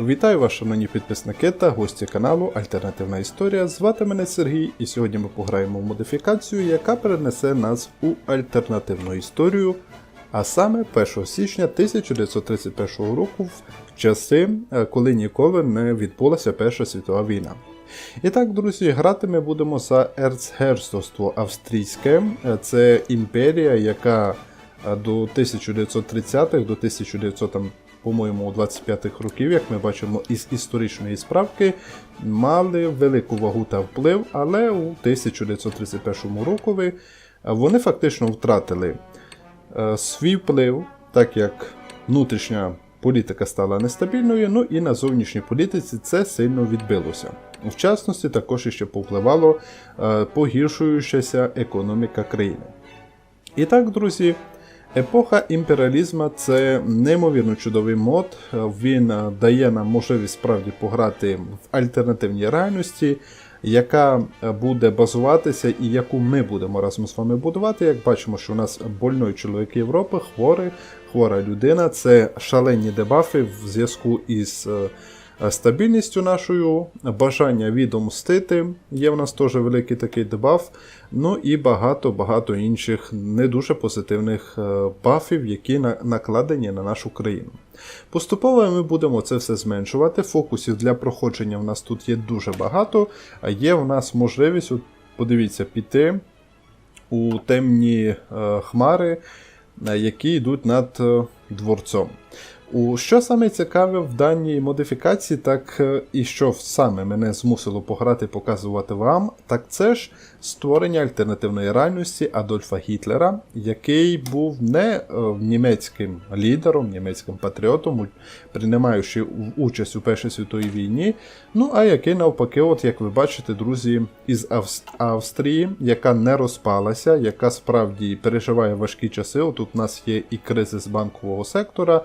Вітаю вас, шановні підписники та гості каналу Альтернативна Історія. Звати мене Сергій, і сьогодні ми пограємо в модифікацію, яка перенесе нас у альтернативну історію, а саме 1 січня 1931 року, в часи, е, коли ніколи не відбулася Перша світова війна. І так, друзі, грати ми будемо за Ерцгерцогство Австрійське. Е, Це імперія, яка е, до 1930-х, до 1900 там, по-моєму, 25-х років, як ми бачимо із історичної справки, мали велику вагу та вплив, але у 1931 році вони фактично втратили е, свій вплив, так як внутрішня політика стала нестабільною, ну і на зовнішній політиці це сильно відбилося. В частності також іще повпливало е, погіршуючася економіка країни. І так, друзі, епоха імперіалізму це неймовірно чудовий мод. Він е, дає нам можливість справді пограти в альтернативній реальності, яка е, буде базуватися і яку ми будемо разом з вами будувати. Як бачимо, що у нас больной чоловік Європи, хворий, хвора людина. Це шалені дебафи в зв'язку із. Е, Стабільністю нашою, бажання відомстити, є в нас теж великий такий дебаф. Ну і багато-багато інших не дуже позитивних е, бафів, які накладені на нашу країну. Поступово ми будемо це все зменшувати. Фокусів для проходження в нас тут є дуже багато. А є в нас можливість, от подивіться, піти у темні е, хмари, які йдуть над дворцом. У що саме цікаве в даній модифікації, так е, і що саме мене змусило пограти показувати вам, так це ж створення альтернативної реальності Адольфа Гітлера, який був не е, німецьким лідером, німецьким патріотом, приймаючи участь у Першій світовій війні, ну а який навпаки, от як ви бачите, друзі, із Авс- Австрії, яка не розпалася, яка справді переживає важкі часи. Отут у нас є і кризис банкового сектора.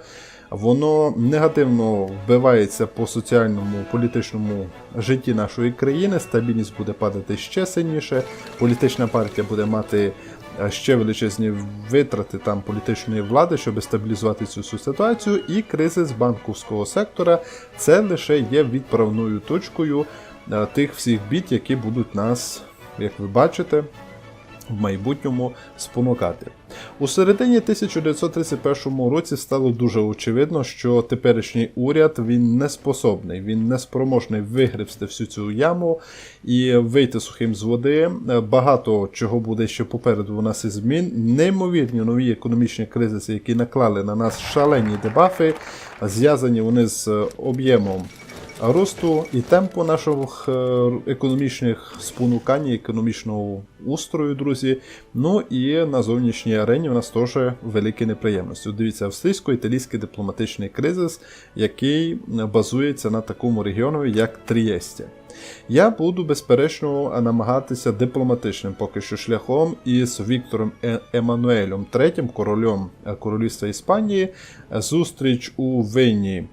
Воно негативно вбивається по соціальному політичному житті нашої країни. Стабільність буде падати ще сильніше. Політична партія буде мати е, ще величезні витрати там політичної влади, щоб стабілізувати цю всю ситуацію. І кризис банківського сектора це лише є відправною точкою е, тих всіх бід, які будуть нас, як ви бачите, в майбутньому спонукати. У середині 1931 році стало дуже очевидно, що теперішній уряд він не способний, він не спроможний вигребсти всю цю яму і вийти сухим з води. Багато чого буде ще попереду у нас із змін. Неймовірні нові економічні кризиси, які наклали на нас шалені дебафи, зв'язані вони з об'ємом росту і темпу наших е, економічних спонукань, економічного устрою, друзі. Ну і на зовнішній арені у нас теж великі неприємності. Дивіться, австрійсько-італійський дипломатичний кризис, який базується на такому регіонові, як Трієсті. Я буду безперечно намагатися дипломатичним поки що шляхом із Віктором Е- Еммануелем III, королем е, Королівства Іспанії, зустріч у Вені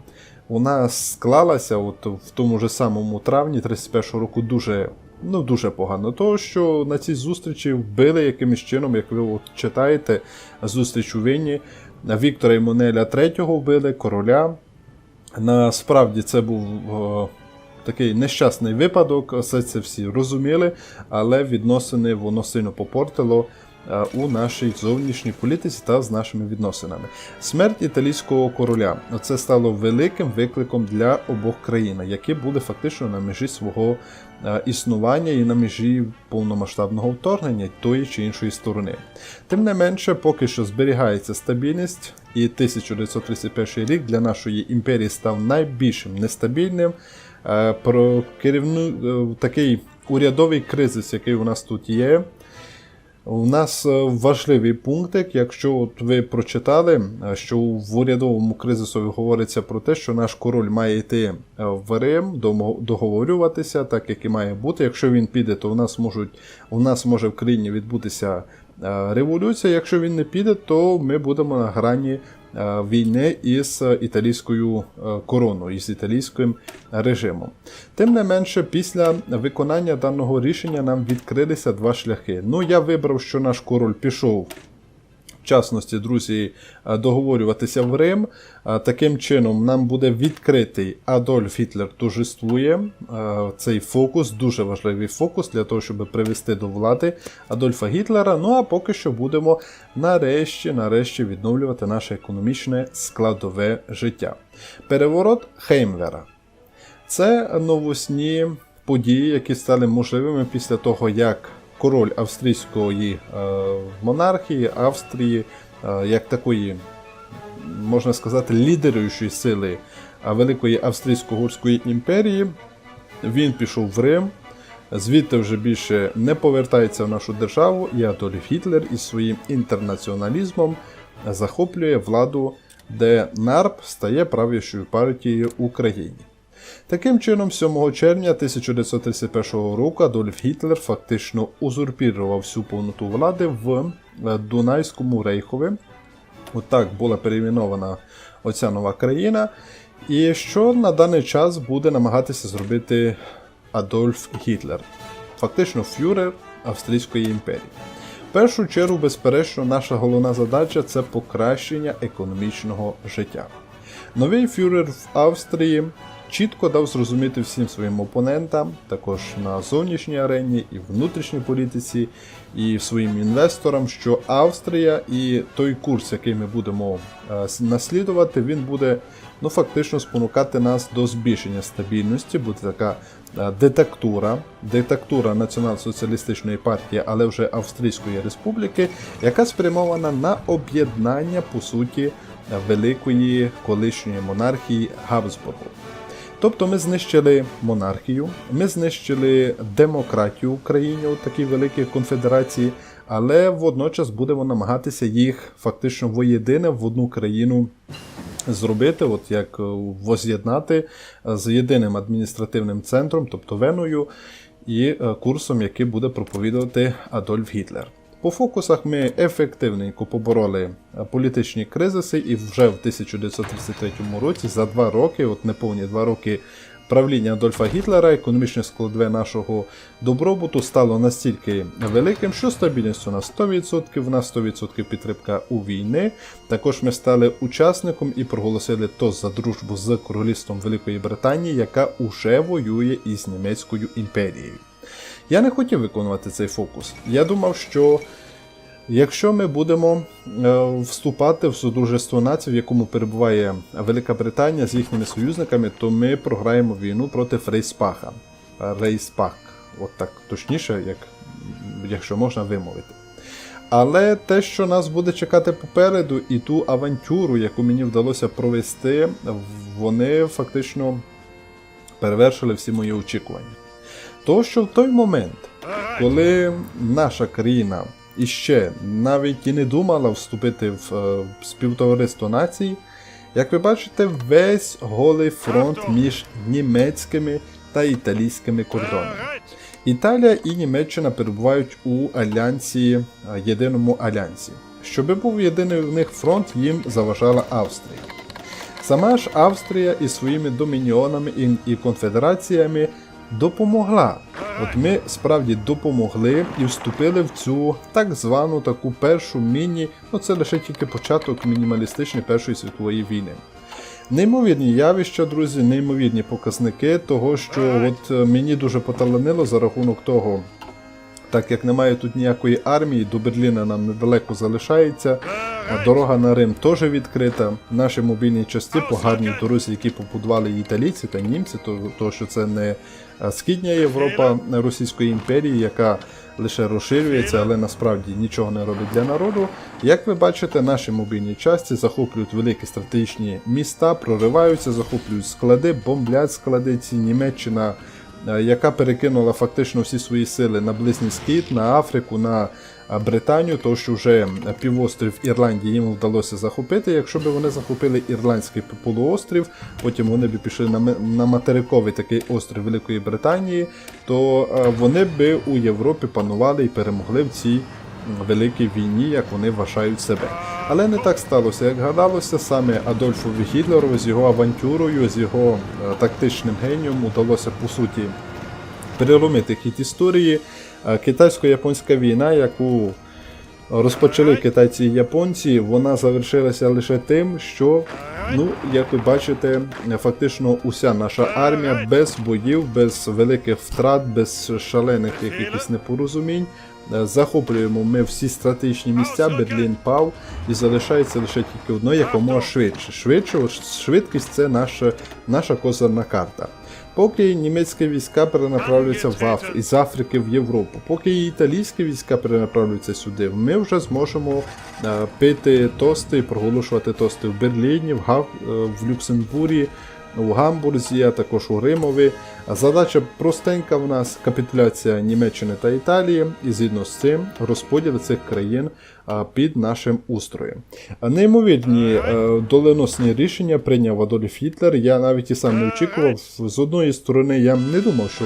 нас склалася от в тому ж самому травні 31 року дуже. Ну, дуже погано. Того, що на цій зустрічі вбили якимось чином, як ви от читаєте, зустріч у Вінні, Віктора Еммануеля III вбили, короля. Насправді це був такий нещасний випадок, все це всі розуміли, але відносини воно сильно попортило у нашій зовнішній політиці та з нашими відносинами. Смерть італійського короля це стало великим викликом для обох країн, які були фактично на межі свого е, існування і на межі повномасштабного вторгнення тої чи іншої сторони. Тим не менше, поки що зберігається стабільність, і 1931 рік для нашої імперії став найбільшим нестабільним. Е, Про керівну е, такий урядовий кризис, який у нас тут є. У нас е, важливий пунктик, якщо от ви прочитали, е, що в урядовому кризисові говориться про те, що наш король має йти е, в Рим, договорюватися, так як і має бути. Якщо він піде, то у нас можуть у нас може в країні відбутися революція. Якщо він не піде, то ми будемо на грані війни із е, італійською е, короною, із італійським режимом. Тим не менше, після виконання даного рішення нам відкрилися два шляхи. Ну, я вибрав, що наш король пішов частності, друзі, е, договорюватися в Рим. Е, Таким чином, нам буде відкритий Адольф Гітлер торжествує. Е, Цей фокус, дуже важливий фокус для того, щоб привести до влади Адольфа Гітлера. Ну а поки що будемо нарешті, нарешті відновлювати наше економічне складове життя. Переворот Хеймлера. Це новосні події, які стали можливими після того, як король австрійської е, монархії, Австрії, е, як такої, можна сказати, лідеруючої сили Великої Австрійсько-Гурської імперії, він пішов в Рим. Звідти вже більше не повертається в нашу державу, і Адольф Гітлер із своїм інтернаціоналізмом захоплює владу, де НАРП стає правлячою партією Україні. Таким чином, 7 червня 1931 року Адольф Гітлер фактично узурпірував всю повноту влади в е, Дунайському рейхові. Отак була перейменована оця нова країна. І що на даний час буде намагатися зробити Адольф Гітлер, фактично фюрер Австрійської імперії. В першу чергу, безперечно, наша головна задача це покращення економічного життя. Новий фюрер в Австрії чітко дав зрозуміти всім своїм опонентам, також на зовнішній арені і внутрішній політиці, і своїм інвесторам, що Австрія і той курс, який ми будемо е, наслідувати, він буде ну, фактично спонукати нас до збільшення стабільності, буде така е, детектура, детектура Націонал-соціалістичної партії, але вже Австрійської республіки, яка спрямована на об'єднання по суті великої колишньої монархії Габсбургу. Тобто ми знищили монархію, ми знищили демократію в Україні у такій великій конфедерації, але водночас будемо намагатися їх фактично воєдине в одну країну зробити, от як е, воз'єднати з єдиним адміністративним центром, тобто Веною, і е, курсом, який буде проповідувати Адольф Гітлер. По фокусах ми ефективненько побороли е, політичні кризиси, і вже в 1933 році, за два роки, от неповні два роки правління Адольфа Гітлера, економічне складове нашого добробуту стало настільки великим, що стабільність у нас 100%, в нас 100% підтримка у війни. Також ми стали учасником і проголосили ТОС за дружбу з Королівством Великої Британії, яка уже воює із Німецькою імперією. Я не хотів виконувати цей фокус. Я думав, що якщо ми будемо е, вступати в Содружество націй, в якому перебуває Велика Британія з їхніми союзниками, то ми програємо війну проти Рейспаха. Рейспах, от так точніше, як, якщо можна вимовити. Але те, що нас буде чекати попереду, і ту авантюру, яку мені вдалося провести, вони фактично перевершили всі мої очікування. То, що в той момент, коли наша країна іще навіть і не думала вступити в е, співтовариство націй, як ви бачите, весь голий фронт між німецькими та італійськими кордонами. Італія і Німеччина перебувають у альянсі, е, єдиному альянсі. Щоби був єдиний в них фронт, їм заважала Австрія. Сама ж Австрія із своїми домініонами і конфедераціями допомогла. От ми справді допомогли і вступили в цю так звану таку першу міні, ну це лише тільки початок мінімалістичної Першої світової війни. Неймовірні явища, друзі, неймовірні показники того, що от е, мені дуже поталанило за рахунок того, так як немає тут ніякої армії, до Берліна нам недалеко залишається. Дорога на Рим теж відкрита. Наші мобільні части по дорозі, які побудували італійці та німці, то, то що це не східня Європа Російської імперії, яка лише розширюється, але насправді нічого не робить для народу. Як ви бачите, наші мобільні часті захоплюють великі стратегічні міста, прориваються, захоплюють склади, бомблять склади. Ці Німеччина яка перекинула фактично всі свої сили на Близький Схід, на Африку, на Британію, тому що вже півострів Ірландії їм вдалося захопити. Якщо б вони захопили Ірландський полуострів, потім вони б пішли на, материковий такий острів Великої Британії, то е, вони б у Європі панували і перемогли в цій великій війні, як вони вважають себе. Але не так сталося, як гадалося, саме Адольфові Гітлеру з його авантюрою, з його е, тактичним генієм удалося по суті переломити хід історії. Е, Китайсько-японська війна, яку розпочали китайці і японці, вона завершилася лише тим, що, ну, як ви бачите, фактично уся наша армія без боїв, без великих втрат, без шалених якихось непорозумінь. Е, Захоплюємо ми всі стратегічні місця, Берлін пав, і залишається лише тільки одно, якомога швидше. Швидше, швидкість це наша, наша козирна карта. Поки німецькі війська перенаправлюються в Аф... із Африки в Європу, поки італійські війська перенаправлюються сюди, ми вже зможемо е, пити тости і проголошувати тости в Берліні, в, Гав... е, в Люксембурі, у Гамбурзі, а також у Римові. Задача простенька в нас капітуляція Німеччини та Італії, і згідно з цим розподіл цих країн під нашим устроєм. Неймовірні е, доленосні рішення прийняв Адольф Гітлер. Я навіть і сам не очікував. З одної сторони, я не думав, що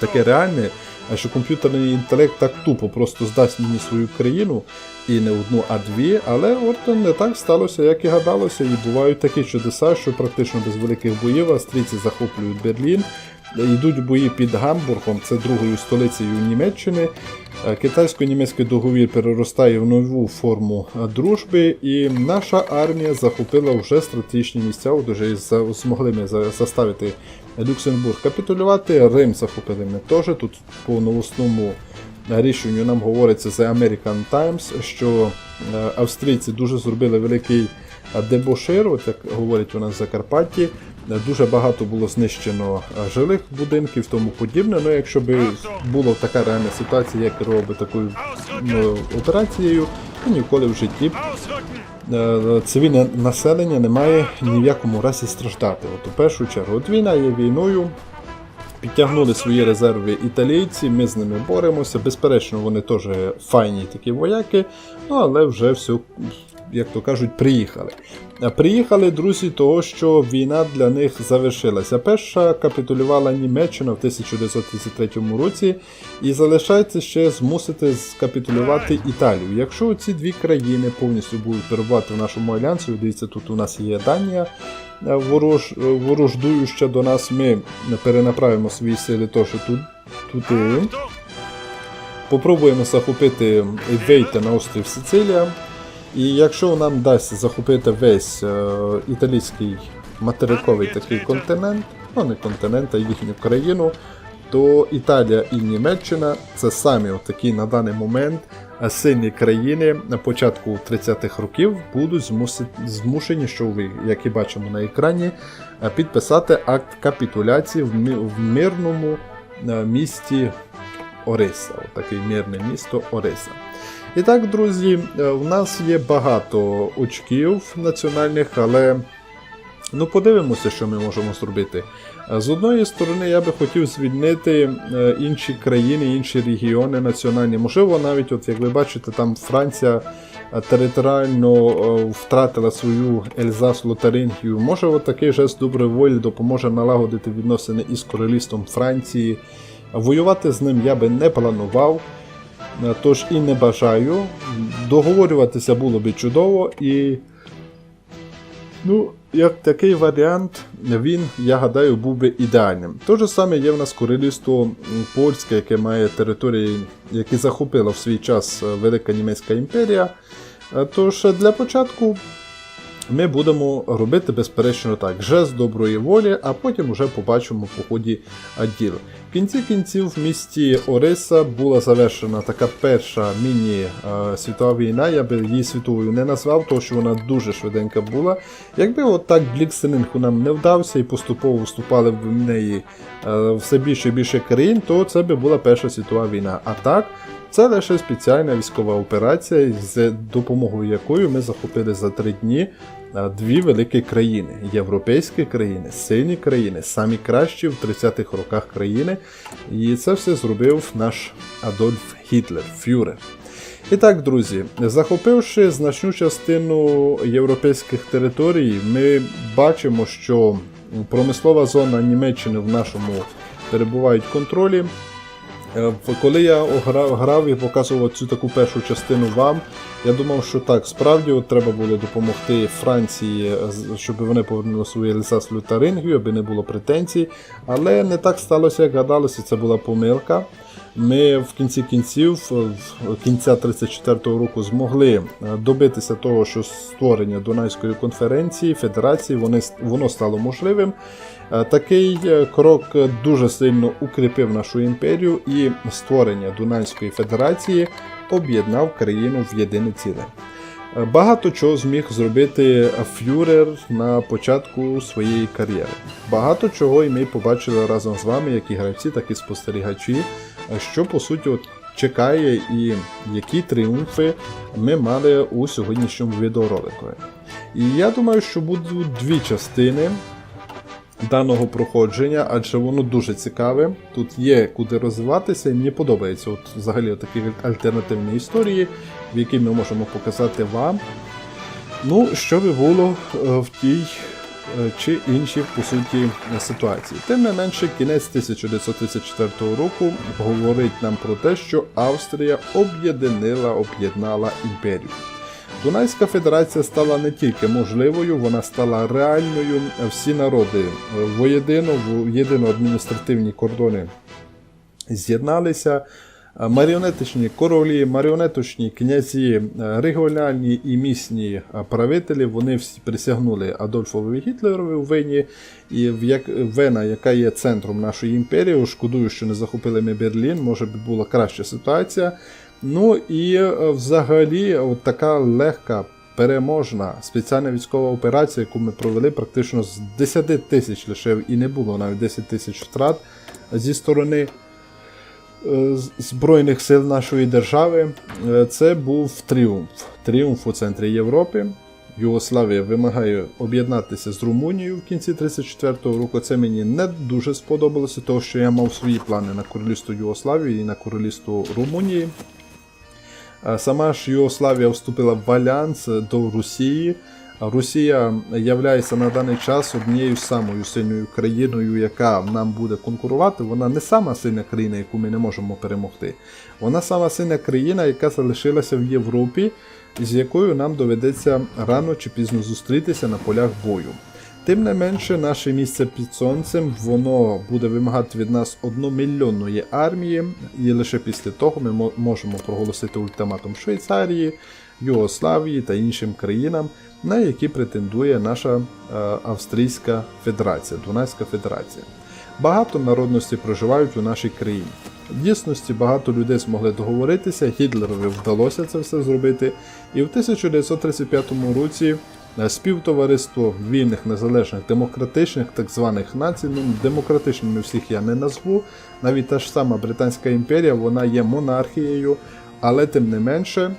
таке реальне, що комп'ютерний інтелект так тупо просто здасть мені свою країну. І не одну, а дві, але от не так сталося, як і гадалося. І бувають такі чудеса, що практично без великих боїв австрійці захоплюють Берлін, йдуть бої під Гамбургом, це другою столицею Німеччини. Е, Китайсько-німецький договір переростає в нову форму е, дружби, і наша армія захопила вже стратегічні місця. За- змогли ми заставити Люксембург капітулювати. Рим захопили ми теж. Тут по новосному рішенню нам говориться The American Times, що е, австрійці дуже зробили великий дебошир, от як говорять у нас в Закарпатті. Е, Дуже багато було знищено е, жилих будинків, тому подібне. Ну, якщо б була така реальна ситуація, я керував такою ну, операцією, то ніколи в житті е, цивільне населення не має ні в якому разі страждати. От у першу чергу, от війна є війною. Підтягнули свої резерви італійці, ми з ними боремося. Безперечно, вони теж файні такі вояки, ну але вже все, як то кажуть, приїхали. Приїхали друзі, того, що війна для них завершилася. Перша капітулювала Німеччина в 1933 році, і залишається ще змусити скапітулювати Італію. Якщо ці дві країни повністю будуть перебувати в нашому альянсі, дивіться, тут у нас є Данія. е, Ворож, е, ворождуюча до нас, ми перенаправимо свої сили теж тут, туди. Попробуємо захопити і вийти на острів Сицилія. І якщо нам дасть захопити весь е, італійський материковий такий континент, ну не континент, а їхню країну, то Італія і Німеччина це самі такі на даний момент е, сильні країни на початку 30-х років будуть змуси- змушені, що ви, як і бачимо на екрані, е, підписати акт капітуляції в, мі- в мирному е, місті Ориса. Таке мирне місто Ориса. І так, друзі, е, у нас є багато очків національних, але ну подивимося, що ми можемо зробити. Е, З одної сторони, я би хотів звільнити е, інші країни, інші регіони національні. Можливо, навіть, от як ви бачите, там Франція територіально втратила свою Ельзас Лотарингію. Може, от такий жест доброї волі допоможе налагодити відносини із королівством Франції. Воювати з ним я би не планував. Е, Тож і не бажаю. Договорюватися було би чудово і. Ну, як такий варіант, він, я гадаю, був би ідеальним. Те ж саме є в нас королівство польське, яке має території, які захопила в свій час е, Велика Німецька імперія. Е, Тож для початку ми будемо робити безперечно так, жест доброї волі, а потім вже побачимо по ході діл. В кінці кінців в місті Ориса була завершена така перша міні-світова війна. Я би її світовою не назвав, тому що вона дуже швиденька була. Якби от так нам не вдався і поступово вступали в неї е, все більше і більше країн, то це би була Перша світова війна. А так. Це лише спеціальна військова операція, з допомогою якої ми захопили за три дні дві великі країни європейські країни, сильні країни, самі кращі в 30-х роках країни. І це все зробив наш Адольф Гітлер, фюрер. І так, друзі, захопивши значну частину європейських територій, ми бачимо, що промислова зона Німеччини в нашому перебуває в контролі. Е, Коли я грав, грав і показував цю таку першу частину вам, я думав, що так, справді от треба було допомогти Франції, е, щоб вони повернули свої ліса з Лютарингію, аби не було претензій. Але не так сталося, як гадалося, це була помилка. Ми в кінці кінців, кінця 34-го року, змогли е, добитися того, що створення Дунайської конференції, федерації, вони, воно стало можливим. Е, Такий е, крок дуже сильно укріпив нашу імперію і створення Дунайської федерації об'єднав країну в єдине ціле. Багато чого зміг зробити фюрер на початку своєї кар'єри. Багато чого і ми побачили разом з вами, як і гравці, так і спостерігачі, що по суті от чекає і які тріумфи ми мали у сьогоднішньому відеоролику. І я думаю, що будуть дві частини даного проходження, адже воно дуже цікаве. Тут є куди розвиватися, і мені подобається от, взагалі такі альтернативні історії, в які ми можемо показати вам. Ну, що би було е, в тій чи іншій, по суті, ситуації. Тим не менше, кінець 1934 року говорить нам про те, що Австрія об'єднила, об'єднала імперію. Дунайська федерація стала не тільки можливою, вона стала реальною. Всі народи е, воєдино, в єдино адміністративні кордони з'єдналися. Маріонетичні королі, маріонеточні князі, е, регіональні і місні е, правителі, вони всі присягнули Адольфові Гітлерові у Вені, і в Вена, яка є центром нашої імперії, шкодую, що не захопили ми Берлін, може би була краща ситуація. Ну і е, взагалі, от така легка. Переможна спеціальна військова операція, яку ми провели практично з 10 тисяч лише і не було навіть 10 тисяч втрат зі сторони Збройних сил нашої держави. Е, Це був тріумф. Тріумф у центрі Європи. Югославія вимагає об'єднатися з Румунією в кінці 34-го року. Це мені не дуже сподобалося, тому що я мав свої плани на королівство Югославії і на королівство Румунії. Е, Сама ж Югославія вступила в альянс до Росії. Росія є на даний час однією самою сильною країною, яка нам буде конкурувати. Вона не сама сильна країна, яку ми не можемо перемогти. Вона сама сильна країна, яка залишилася в Європі, з якою нам доведеться рано чи пізно зустрітися на полях бою. Тим не менше, наше місце під сонцем воно буде вимагати від нас одномільйонної армії, і лише після того ми можемо проголосити ультиматум Швейцарії, Югославії та іншим країнам, на які претендує наша е, Австрійська Федерація, Дунайська Федерація. Багато народностей проживають у нашій країні. В дійсності багато людей змогли договоритися, Гітлерові вдалося це все зробити. І в 1935 році е, співтовариство вільних, незалежних, демократичних так званих націй, ну демократичними всіх я не назву. Навіть та ж сама Британська імперія, вона є монархією, але тим не менше.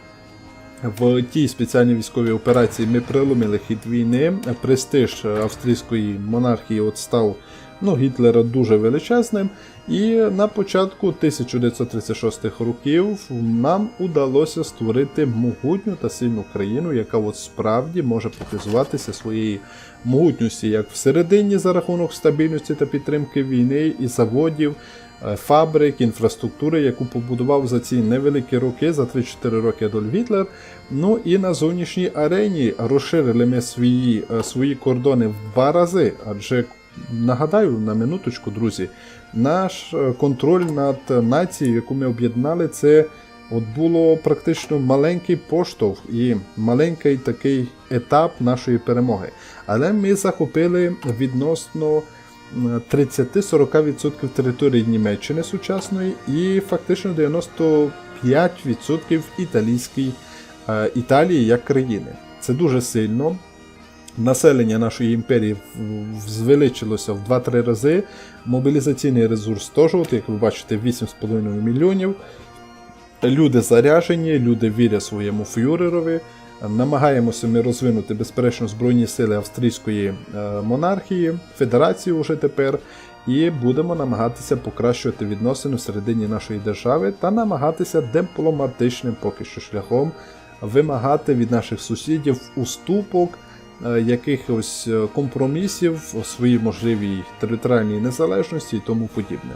В тій спеціальній військовій операції ми приломили хід війни. Престиж австрійської монархії от став ну, Гітлера дуже величезним. І на початку 1936 років нам удалося створити могутню та сильну країну, яка от справді може показуватися своєю могутністю як всередині за рахунок стабільності та підтримки війни і заводів, е, фабрик, інфраструктури, яку побудував за ці невеликі роки, за 3-4 роки Адольф Гітлер. Ну і на зовнішній арені розширили ми свої, е, свої кордони в два рази, адже Нагадаю на минуточку, друзі, наш е, контроль над нацією, яку ми об'єднали, це от було практично маленький поштовх і маленький такий етап нашої перемоги. Але ми захопили відносно 30-40% території Німеччини сучасної і фактично 95% італійської е, Італії як країни. Це дуже сильно. Населення нашої імперії звеличилося в 2-3 рази. Мобілізаційний ресурс теж, от, як ви бачите, 8,5 мільйонів. Люди заряжені, люди вірять своєму фюрерові. Намагаємося ми розвинути безперечно збройні сили австрійської е, монархії, федерації уже тепер, і будемо намагатися покращувати відносини всередині нашої держави та намагатися дипломатичним поки що шляхом вимагати від наших сусідів уступок якихось е, компромісів у своїй можливій територіальній незалежності і тому подібне.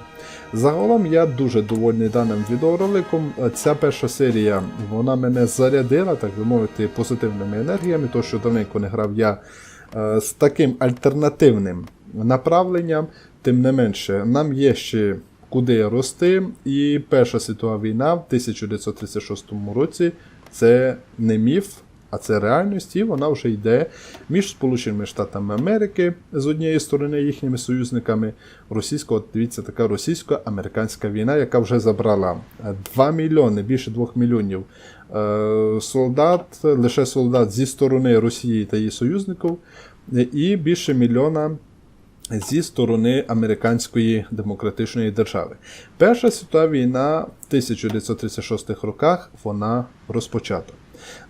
Загалом я дуже довольний даним відеороликом. Е, Ця перша серія вона мене зарядила, так би мовити, позитивними енергіями, то що давненько не грав я е, з таким альтернативним направленням. Тим не менше, нам є ще куди рости. І Перша світова війна в 1936 році це не міф, а це реальність, і вона вже йде між Сполученими Штатами Америки з однієї сторони їхніми союзниками. Російська, от дивіться, така російсько-американська війна, яка вже забрала 2 мільйони, більше 2 мільйонів е, солдат, лише солдат зі сторони Росії та її союзників, і більше мільйона зі сторони американської демократичної держави. Перша світова війна в 1936 роках вона розпочата.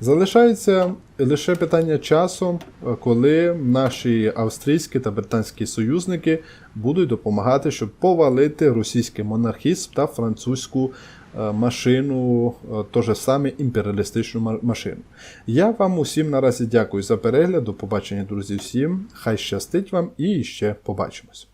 Залишається лише питання часу, коли наші австрійські та британські союзники будуть допомагати, щоб повалити російський монархізм та французьку е, машину, е, то саме імперіалістичну машину. Я вам усім наразі дякую за перегляд. До побачення, друзі, всім. Хай щастить вам і ще побачимось.